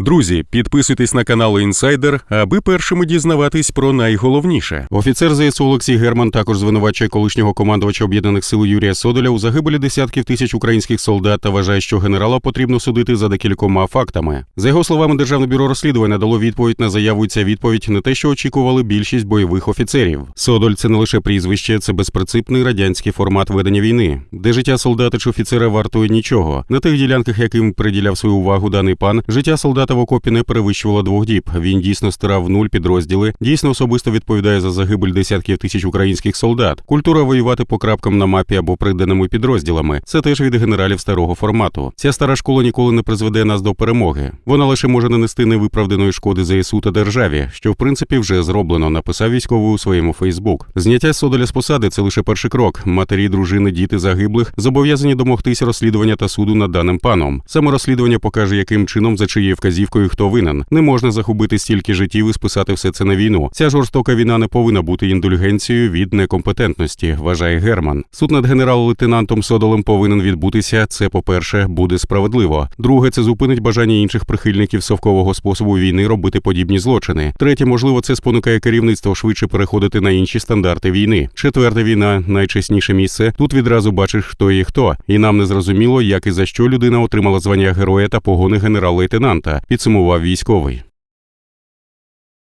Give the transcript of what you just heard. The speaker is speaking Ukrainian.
Друзі, підписуйтесь на канал Інсайдер, аби першими дізнаватись про найголовніше. Офіцер ЗСУ Олексій Герман також звинувачує колишнього командувача об'єднаних сил Юрія Содоля у загибелі десятків тисяч українських солдат та вважає, що генерала потрібно судити за декількома фактами. За його словами, державне бюро розслідування дало відповідь на заяву. і Ця відповідь не те, що очікували більшість бойових офіцерів. Содоль це не лише прізвище, це безпринципний радянський формат ведення війни, де життя солдата чи офіцера вартує нічого. На тих ділянках, яким приділяв свою увагу даний пан, життя солдата в окопі не перевищувало двох діб. Він дійсно стирав в нуль підрозділи, дійсно особисто відповідає за загибель десятків тисяч українських солдат. Культура воювати по крапкам на мапі або приданими підрозділами. Це теж від генералів старого формату. Ця стара школа ніколи не призведе нас до перемоги. Вона лише може нанести невиправданої шкоди ЗСУ та державі, що в принципі вже зроблено. Написав військовий у своєму Фейсбук. Зняття Содоля з посади це лише перший крок. Матері, дружини, діти загиблих зобов'язані домогтись розслідування та суду над даним паном. Саме розслідування покаже, яким чином за чиєю вказівкою хто винен. Не можна загубити стільки життів і списати все це на війну. Ця жорстока війна не повинна бути індульгенцією від некомпетентності, вважає Герман. Суд над генерал-лейтенантом Содолем повинен відбутися. Це, по-перше, буде справедливо. Друге, це зупинить бажання інших прихильників совкового способу війни робити подібні злочини. Третє, можливо, це спонукає керівництво швидше переходити на інші стандарти війни. Четверте, війна найчесніше місце. Тут відразу бачиш, хто є хто, і нам не зрозуміло, як і за що людина отримала звання героя та погони генерал-лейтенанта. Підсумував військовий.